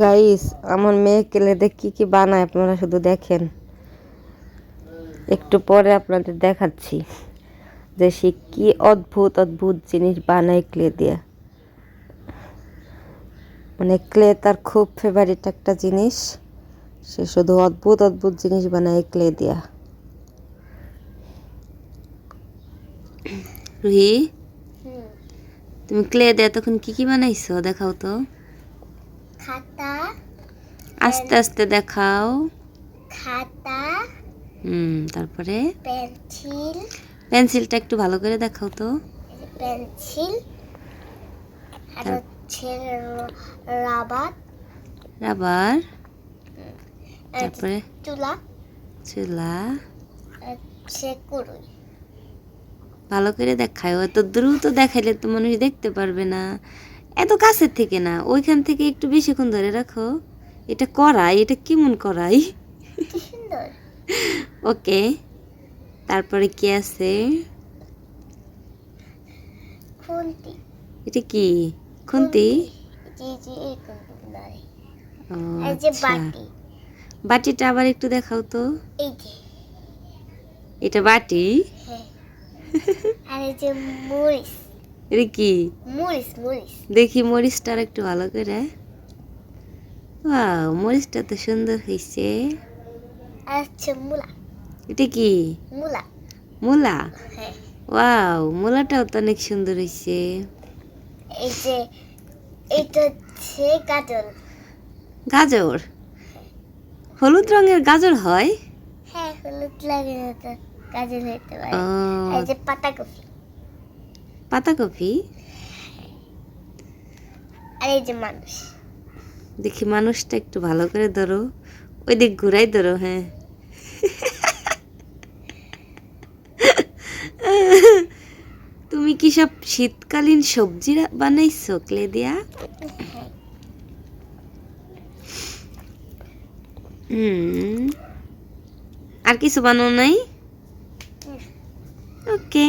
Guys আমার মেয়ে কেলেদে কি কি বানায় আপনারা শুধু দেখেন। একটু পরে আপনাদের দেখাচ্ছি যে সে কি অদ্ভুত অদ্ভুত জিনিস বানায় ক্লে দিয়ে। মানে ক্লে তার খুব ফেভারিট একটা জিনিস। সে শুধু অদ্ভুত অদ্ভুত জিনিস বানায় ক্লে দিয়া। রুহি? তুমি ক্লে দিয়ে তখন কি কি বানাইছো? দেখাও তো। খাতা আস্তে আস্তে দেখাও। খাতা হুম তারপরে? পেন্সিল। পেন্সিলটা একটু ভালো করে দেখাও তো। পেন্সিল। আর হচ্ছে রাবার। রাবার। তারপরে? চুলা। চুলা। কুড়ুই। ভালো করে দেখায়। এত দ্রুত দেখাইলে তো মানুষ দেখতে পারবে না। এত কাছের থেকে না ওইখান থেকে একটু বেশিক্ষণ ধরে রাখো। এটা করাই এটা কেমন করাই ওকে তারপরে কি আছে? এটা কি? খুন্তি? আচ্ছা। বাটিটা আবার একটু দেখাও তো। এটা বাটি? হ্যাঁ। আর এই যে মরিচ। এটা কি? মরিচ মরিচ। দেখি মরিচটা আর একটু ভালো করে। ওয়াও মরিচটা তো সুন্দর হয়েছে এটা কি? মূলা। মূলা? হ্যাঁ। ওয়াও মূলাটাও তো অনেক সুন্দর হয়েছে এই যে এইটা হচ্ছে গাজর। গাজর? হলুদ রঙের গাজর হয়? হ্যাঁ হলুদ লাগে না তো গাজর হইতে পারে। এই যে পাতাকপি। পাতাকপি? আর এই যে মানুষ। দেখি মানুষটা একটু ভালো করে ধরো। ওই দিক ঘুরাই ধরো হ্যাঁ। তুমি কি সব শীতকালীন সবজি বানাইছো ক্লে দিয়া হুম। আর কিছু বানাও নাই? ওকে।